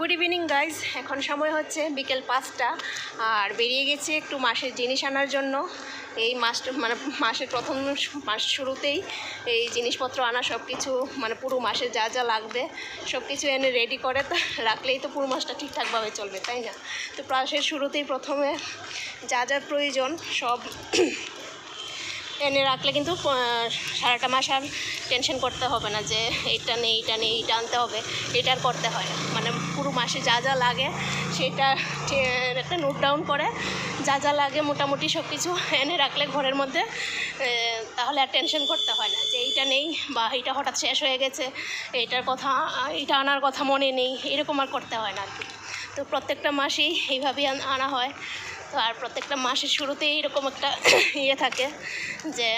Good evening guys এখন সময় হচ্ছে বিকেল পাঁচটা, আর বেরিয়ে গেছি একটু মাসের জিনিস আনার জন্য। এই মাস মানে মাসের প্রথম মাস শুরুতেই এই জিনিসপত্র আনা সব কিছু মানে পুরো মাসে যা যা লাগবে সব কিছু এনে রেডি করে। রাখলেই তো পুরো মাসটা ঠিকঠাকভাবে চলবে, তাই না? তো মাসের শুরুতেই প্রথমে যা যা প্রয়োজন সব এনে রাখলে কিন্তু সারাটা মাস আর টেনশন করতে হবে না যে এইটা নেই এইটা নেই, এইটা আনতে হবে, এটা আর করতে হয় মানে পুরো মাসে যা যা লাগে সেটা একটা নোট ডাউন করে যা যা লাগে মোটামুটি সব কিছু এনে রাখলে ঘরের মধ্যে তাহলে আর টেনশন করতে হয় না যে এইটা নেই বা এইটা হঠাৎ শেষ হয়ে গেছে, এইটার কথা এটা আনার কথা মনে নেই, এরকম আর করতে হয় না আর কি। তো প্রত্যেকটা মাসেই এইভাবেই আনা হয়। তো আর প্রত্যেকটা মাসের শুরুতেই এরকম একটা ইয়ে থাকে যে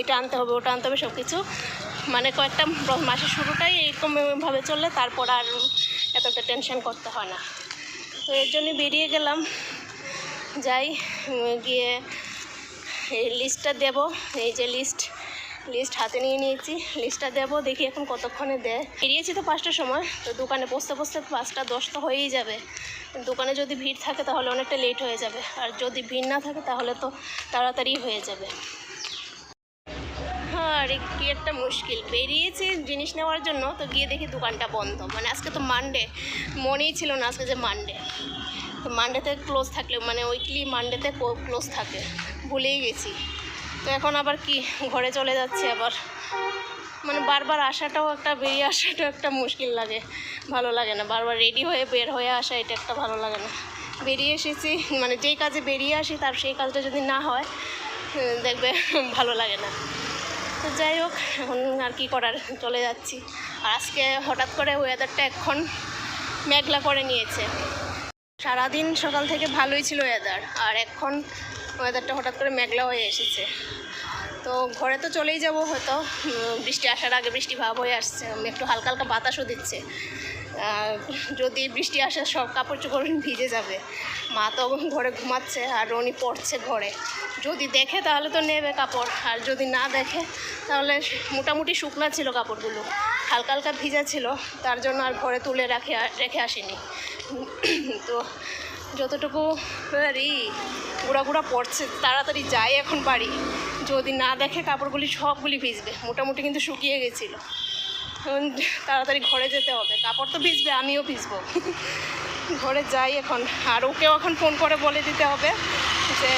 এটা আনতে হবে, ওটা আনতে হবে সব কিছু মানে কয়েকটা মাসের শুরুটাই এরকমভাবে চললে তারপর আর এতটা টেনশন করতে হয় না। তো এর জন্য বেরিয়ে গেলাম। যাই গিয়ে এই লিস্টটা দেব। এই যে লিস্ট লিস্ট হাতে নিয়ে নিয়েছি। লিস্টটা দেবো, দেখি এখন কতক্ষণে দেয়। বেরিয়েছি তো পাঁচটার সময়, তো দোকানে বসতে বসতে পাঁচটা দশ তো হয়েই যাবে। দোকানে যদি ভিড় থাকে তাহলে অনেকটা লেট হয়ে যাবে। আর যদি ভিড় না থাকে তাহলে তো তাড়াতাড়ি হয়ে যাবে। আরে কি একটা মুশকিল। বেরিয়েছি জিনিস নেওয়ার জন্য, তো গিয়ে দেখি দোকানটা বন্ধ। মানে আজকে তো মানডে মনেই ছিল না আজকে যে মানডে তো মানডেতে ক্লোজ থাকলে মানে উইকলি মানডেতে ক্লোজ থাকে। ভুলেই গেছি। তো এখন আবার কি? ঘরে চলে যাচ্ছে আবার। মানে বারবার আসাটাও একটা, বেরিয়ে আসাটাও একটা মুশকিল লাগে, ভালো লাগে না। বারবার রেডি হয়ে বের হয়ে আসা, এটা একটা ভালো লাগে না। বেরিয়ে এসেছি মানে যেই কাজে বেরিয়ে আসি, তার সেই কাজটা যদি না হয় দেখবে ভালো লাগে না। তো যাই হোক, এখন আর কি করার, চলে যাচ্ছি। আর আজকে হঠাৎ করে ওয়েদারটা এখন মেঘলা করে নিয়েছে। সারাদিন সকাল থেকে ভালোই ছিল ওয়েদার আর এখন ওয়েদারটা হঠাৎ করে মেঘলা হয়ে এসেছে। তো ঘরে তো চলেই যাব হয়তো। বৃষ্টি আসার আগে বৃষ্টি ভাব হয়ে আসছে একটু হালকা হালকা বাতাসও দিচ্ছে। যদি বৃষ্টি আসে সব কাপড় চোপড় ভিজে যাবে। মা তো ঘরে ঘুমাচ্ছে আর রনি পড়ছে ঘরে। যদি দেখে তাহলে তো নেবে কাপড়, আর যদি না দেখে তাহলে মোটামুটি শুকনা ছিল কাপড়গুলো, হালকা হালকা ভিজা ছিল, তার জন্য আর ঘরে তুলে রাখে রেখে আসিনি। তো যতটুকু আরে গুঁড়া গুঁড়া পড়ছে, তাড়াতাড়ি যাই এখন বাড়ি। যদি না দেখে কাপড়গুলি সবগুলি ভিজবে, মোটামুটি কিন্তু শুকিয়ে গেছিল। তাড়াতাড়ি ঘরে যেতে হবে। কাপড় তো ভিজবে, আমিও ভিজবো। ঘরে যাই এখন। আর ওকেও এখন ফোন করে বলে দিতে হবে যে,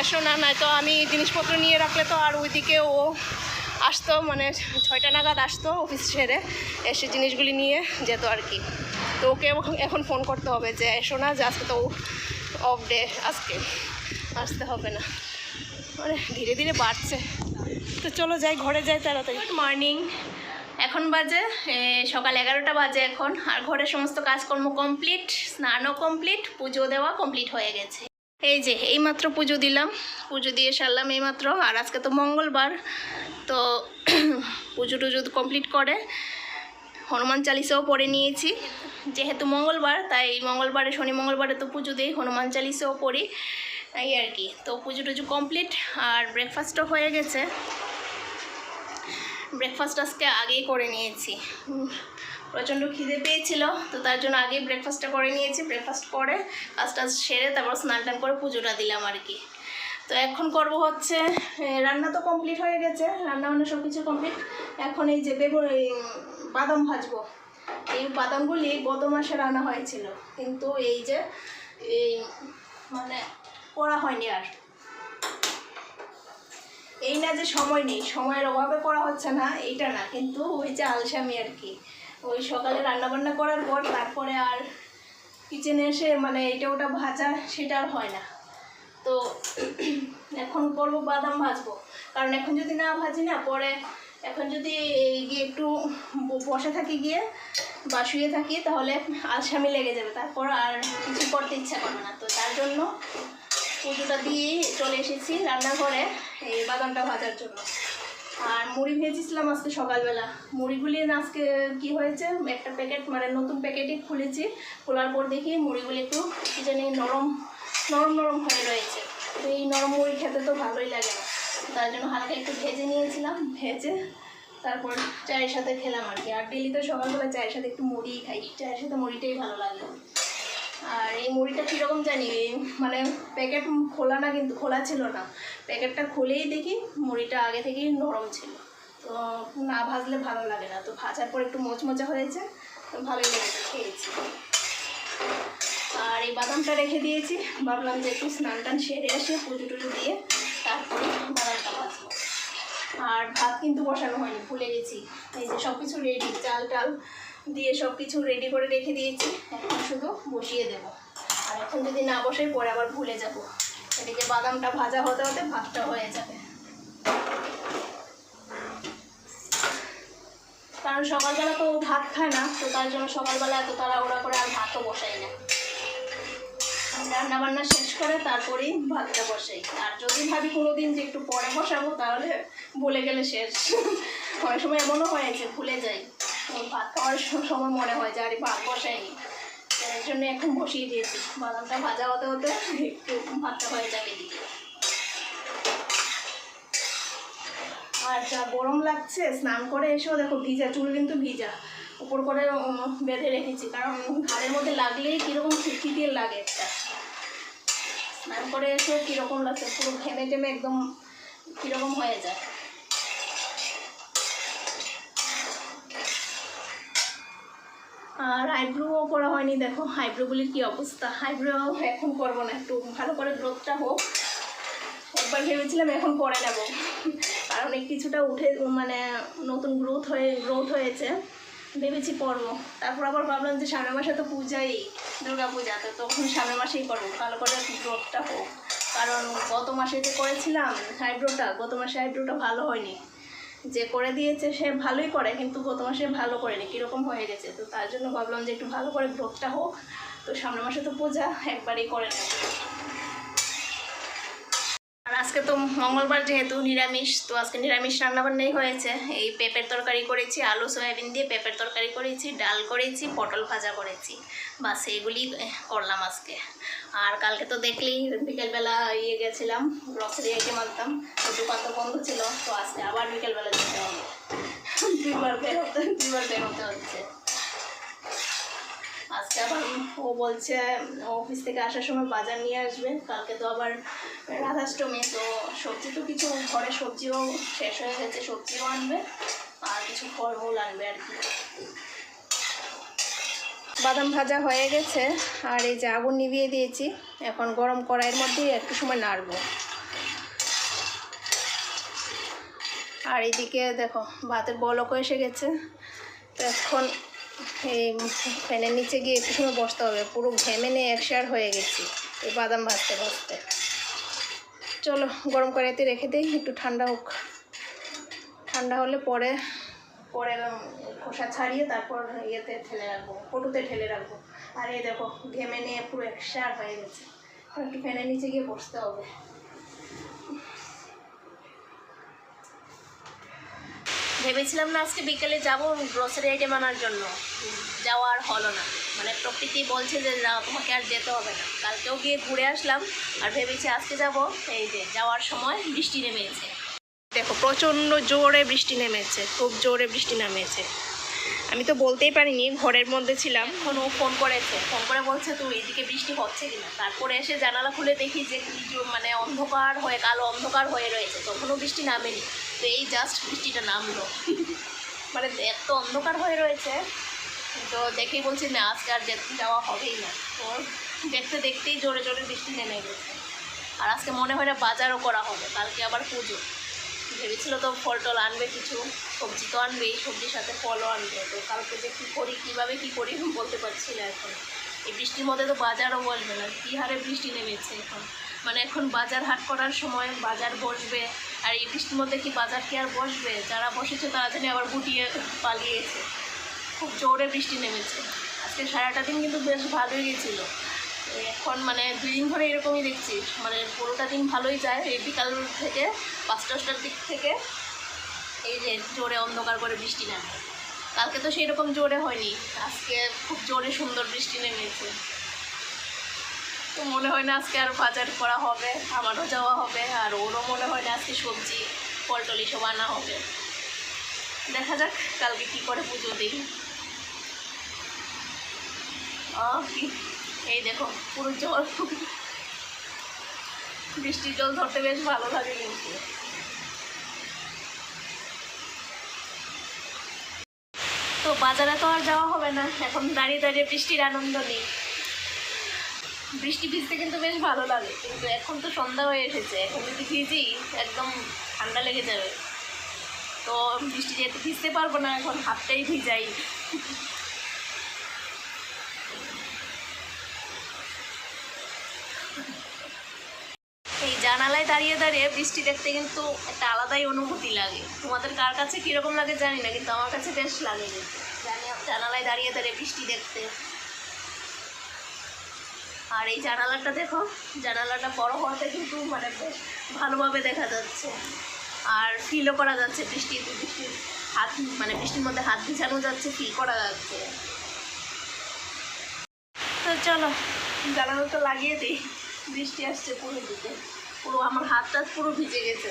এসো না নয়তো আমি জিনিসপত্র নিয়ে রাখলে তো আর ওইদিকে ও আসতো মানে ছয়টা নাগাদ আসতো অফিস ছেড়ে, এসে জিনিসগুলি নিয়ে যেত আর কি। তো ওকে এখন ফোন করতে হবে যে, এসো না, যে আজকে তো অফ ডে আজকে আসতে হবে না। মানে ধীরে ধীরে বাড়ছে। তো চলো যাই, ঘরে যাই তাড়াতাড়ি। গুড মর্নিং এখন বাজে সকাল এগারোটা বাজে এখন। আর ঘরের সমস্ত কাজকর্ম কমপ্লিট স্নানও কমপ্লিট পুজো দেওয়া কমপ্লিট হয়ে গেছে। এই যে, এইমাত্র পুজো দিলাম। পুজো দিয়ে সারলাম এইমাত্র। আর আজকে তো মঙ্গলবার, তো পুজো টুজো কমপ্লিট করে। হনুমান চালিসাও পড়ে নিয়েছি। যেহেতু মঙ্গলবার, তাই মঙ্গলবারে, শনি মঙ্গলবারে তো পুজো দিই, হনুমান চালিসাও পড়ি। এই আর কি। তো পুজো টুজো কমপ্লিট আর ব্রেকফাস্টও হয়ে গেছে। ব্রেকফাস্ট আজকে আগেই করে নিয়েছি। প্রচণ্ড খিদে পেয়েছিল, তো তার জন্য আগেই ব্রেকফাস্টটা করে নিয়েছি। ব্রেকফাস্ট করে কাজটা সেরে তারপর স্নান টান করে পুজোটা দিলাম আর কি। তো এখন করব হচ্ছে রান্না তো কমপ্লিট হয়ে গেছে। রান্না বান্না সব কিছু কমপ্লিট এখন এই যে বেগুন বাদাম ভাজবো। এই বাদামগুলি গত মাসে রান্না হয়েছিল। কিন্তু এই যে, এই মানে করা হয়নি আর। এই না যে সময় নেই, সময়ের অভাবে করা হচ্ছে না, এইটা না, কিন্তু ওই যে আলসামি আর কি। ওই সকালে রান্না বান্না করার পর তারপরে আর কিচেনে এসে মানে এটা ওটা ভাজা, সেটা আর হয় না। তো এখন করব বাদাম ভাজবো। কারণ এখন যদি না ভাজি না, পরে এখন যদি গিয়ে একটু বসে থাকি গিয়ে বা শুয়ে থাকি, তাহলে আলসামি লেগে যাবে। তারপর আর কিছু করতে ইচ্ছা করবে না। তো তার জন্য পুজোটা দিয়ে চলে এসেছি রান্নাঘরে, এই বাদামটা ভাজার জন্য। আর মুড়ি ভেজেছিলাম আজকে সকালবেলা। মুড়িগুলি আজকে কি হয়েছে? একটা প্যাকেট মানে নতুন প্যাকেটই খুলেছি। খোলার পর দেখি মুড়িগুলি একটু কি জানি নরম নরম নরম হয়ে রয়েছে। তো এই নরম মুড়ি খেতে তো ভালোই লাগে না। তার জন্য হালকা একটু ভেজে নিয়েছিলাম, ভেজে তারপর চায়ের সাথে খেলাম আর কি। আর ডেলি তো সকালবেলা চায়ের সাথে একটু মুড়িই খাই। চায়ের সাথে মুড়িটাই ভালো লাগে। আর এই মুড়িটা কীরকম জানি? মানে প্যাকেট খোলা না কিন্তু খোলা ছিল না। প্যাকেটটা খুলেই দেখি মুড়িটা আগে থেকেই নরম ছিল। তো না ভাজলে ভালো লাগে না। তো ভাজার পর একটু মোচমোচা হয়েছে, তো ভালোই লেগেছে খেয়েছি। আর এই বাদামটা রেখে দিয়েছি। ভাবলাম যে একটু স্নান টান সেরে আসে, পুজো টুজো দিয়ে তারপরে বাদামটা ভাজবো। আর ভাত কিন্তু বসানো হয়নি, ভুলে গেছি। এই যে সব কিছু রেডি চাল টাল দিয়ে সব কিছু রেডি করে রেখে দিয়েছি। এখন শুধু বসিয়ে দেব। আর এখন যদি না বসে, পরে আবার ভুলে যাব। এদিকে বাদামটা ভাজা হতে হতে ভাতটা হয়ে যাবে। কারণ সকালবেলা তো ভাত খায় না, তো তার জন্য সকালবেলা এত তাড়াহুড়া করে আর ভাতও বসাই না। রান্না বান্না শেষ করে তারপরেই ভাতটা বসাই। আর যদি ভাবি কোনো দিন যে একটু পরে বসাবো, তাহলে ভুলে গেলে শেষ। অনেক সময় এমনও হয়েছে ভুলে যাই। ভাত খাওয়ার সময় মনে হয় যে আরে ভাত বসাইনি এর জন্য এখন বসিয়ে দিয়েছি। বাদামটা ভাজা হতে হতে একটু ভাতটা হয়ে যাবে দিকে আর যা গরম লাগছে, স্নান করে এসেও দেখো ভিজা, চুল কিন্তু ভিজা। উপর করে বেঁধে রেখেছি। কারণ ঘাড়ের মধ্যে লাগলেই কীরকম খিটখিটিয়ে লাগে একটা। স্নান করে এসে, কীরকম লাগছে? পুরো ঘেমে টেমে একদম কীরকম হয়ে যায়। আর আইব্রোও করা হয়নি, দেখো আইব্রোগুলির কী অবস্থা। আইব্রো এখন করব না, একটু ভালো করে গ্রোথটা হোক। একবার ভেবেছিলাম এখন করে নেব। কারণ কিছুটা উঠে মানে নতুন গ্রোথ হয়ে গ্রোথ হয়েছে। ভেবেছি করব। তারপর আবার ভাবলাম যে সামনের মাসে তো পূজাই, দুর্গা পূজা, তো তখন সামনের মাসেই করব। ভালো করে গ্রোথটা হোক। কারণ গত মাসে যে করেছিলাম হাইব্রোটা গত মাসে হাইব্রোটা ভালো হয়নি। যে করে দিয়েছে সে ভালোই করে, কিন্তু গত মাসে ভালো করেনি, কীরকম হয়ে গেছে? তো তার জন্য ভাবলাম যে একটু ভালো করে গ্রোথটা হোক। তো সামনের মাসে তো পূজা, একবারেই করে নেব। আর আজকে তো মঙ্গলবার যেহেতু নিরামিষ, তো আজকে নিরামিষ রান্নাবান্নাই হয়েছে। এই পেঁপের তরকারি করেছি, আলু, সয়াবিন দিয়ে পেঁপের তরকারি করেছি, ডাল করেছি, পটল ভাজা করেছি। বাস এইগুলি করলাম আজকে। আর কালকে তো দেখলেই, বিকেলবেলা ইয়ে গেছিলাম গ্রসারি আইটেম আনতাম তো দোকান তো বন্ধ ছিল, তো আজকে আবার বিকেলবেলা যেতে হবে। দুইবার বেরোতে দুইবার বেরোতে হচ্ছে। আজকে আবার ও বলছে, অফিস থেকে আসার সময় বাজার নিয়ে আসবে, কালকে তো আবার রাধাষ্টমী, তো সবজি তো কিছু ঘরে সবজিও শেষ হয়ে গেছে, সবজিও আনবে, আর কিছু ফলমূল আনবে আর কি। বাদাম ভাজা হয়ে গেছে, আর এই যে আগুন নিভিয়ে দিয়েছি, এখন গরম কড়াইয়ের মধ্যে একটু সময় নাড়বো। আর এইদিকে দেখো, ভাতের বলকও এসে গেছে। তো এখন এই ফ্যানের নিচে গিয়ে একটু সময় বসতে হবে। পুরো ঘেমে নিয়ে একশার হয়ে গেছি, এই বাদাম ভাজতে ভাজতে। চলো, গরম কড়াইতে রেখে দিই, একটু ঠান্ডা হোক। ঠান্ডা হলে পরে পরে খোসা ছাড়িয়ে তারপর ইয়েতে ঠেলে রাখব কটুতে ঠেলে রাখব। আর এই দেখো, ঘেমে নিয়ে পুরো একশার হয়ে গেছে। একটু ফ্যানের নিচে গিয়ে বসতে হবে। ভেবেছিলাম না আজকে বিকেলে যাব গ্রোসারি আইটেম আনার জন্য। যাওয়া আর হলো না। মানে প্রকৃতি বলছে যে না তোমাকে আর যেতে হবে না। কালকেও গিয়ে ঘুরে আসলাম আর ভেবেছি আজকে যাব। এই যে যাওয়ার সময় বৃষ্টি নেমেছে। দেখো প্রচণ্ড জোরে বৃষ্টি নেমেছে খুব জোরে বৃষ্টি নামেছে। আমি তো বলতেই পারিনি ঘরের মধ্যে ছিলাম। এখন ও ফোন করেছে। ফোন করে বলছে তুই এদিকে বৃষ্টি হচ্ছে কিনা? তারপরে এসে জানালা খুলে দেখি যে মানে অন্ধকার হয়ে কালো অন্ধকার হয়ে রয়েছে। তখনও বৃষ্টি নামেনি। তো এই জাস্ট বৃষ্টিটা নামলো। মানে এত অন্ধকার হয়ে রয়েছে, তো দেখেই বলছি না, আজকে আর যেতে যাওয়া হবেই না। তো দেখতে দেখতেই জোরে জোরে বৃষ্টি নেমে গেছে। আর আজকে মনে হয় না বাজারও করা হবে, কালকে আবার পুজো। ভেবেছিল তো ফল টল আনবে কিছু, সবজি তো আনবেই, সবজির সাথে ফলও আনবে। তো কালকে যে কী করি, কীভাবে কী করি বলতে পারছি না এখন। এই বৃষ্টির মধ্যে তো বাজারও বলবে না, কী হারে বৃষ্টি নেমেছে এখন? মানে এখন বাজার হাট করার সময় বাজার বসবে, আর এই বৃষ্টির মধ্যে কি বাজার কি আর বসবে? যারা বসেছে তারা জানি আবার গুটিয়ে পালিয়েছে। খুব জোরে বৃষ্টি নেমেছে। আজকে সারাটা দিন কিন্তু বেশ ভালোই গেছিল। এখন মানে দুই দিন ধরে এরকমই দেখছি। মানে পুরোটা দিন ভালোই যায়। এই বিকাল থেকে, পাঁচটা, দশটার দিক থেকে এই যে জোরে অন্ধকার করে বৃষ্টি নামে। কালকে তো সেই রকম জোরে হয়নি। আজকে খুব জোরে সুন্দর বৃষ্টি নেমেছে। তো মনে হয় না আজকে আর বাজার করা হবে, আমারও যাওয়া হবে, আর ওরও মনে হয় না আজকে সবজি ফল টল এসব আনা হবে। দেখা যাক কালকে কি করে পুজো দিই। এই দেখো, পুরো জল। বৃষ্টির জল ধরতে বেশ ভালো লাগে কিন্তু। তো বাজারে তো আর যাওয়া হবে না, এখন দাঁড়িয়ে দাঁড়িয়ে বৃষ্টির আনন্দ নেই। বৃষ্টি ভিজতে কিন্তু বেশ ভালো লাগে, কিন্তু এখন তো সন্ধ্যা হয়ে এসেছে, এখন যদি ভিজি, একদম ঠান্ডা লেগে যাবে। তো বৃষ্টি যেহেতু ভিজতে পারব না, এখন হাতটাই ভিজাই। এই জানালায় দাঁড়িয়ে দাঁড়িয়ে বৃষ্টি দেখতে কিন্তু একটা আলাদাই অনুভূতি লাগে। তোমাদের কার কাছে কীরকম লাগে জানি না, কিন্তু আমার কাছে বেশ লাগে। জানি- জানালায় দাঁড়িয়ে দাঁড়িয়ে বৃষ্টি দেখতে। আর এই জানালাটা দেখো, জানালাটা বড় হওয়াতে কিন্তু মানে ভালোভাবে দেখা যাচ্ছে। আর ফিলও করা যাচ্ছে, বৃষ্টি বৃষ্টির হাত মানে বৃষ্টির মধ্যে হাত ভিজানো যাচ্ছে ফিল করা যাচ্ছে। তো চলো জানালাটা লাগিয়ে দিই, বৃষ্টি আসছে পুরো দিকে। পুরো আমার হাত টাত পুরো ভিজে গেছে।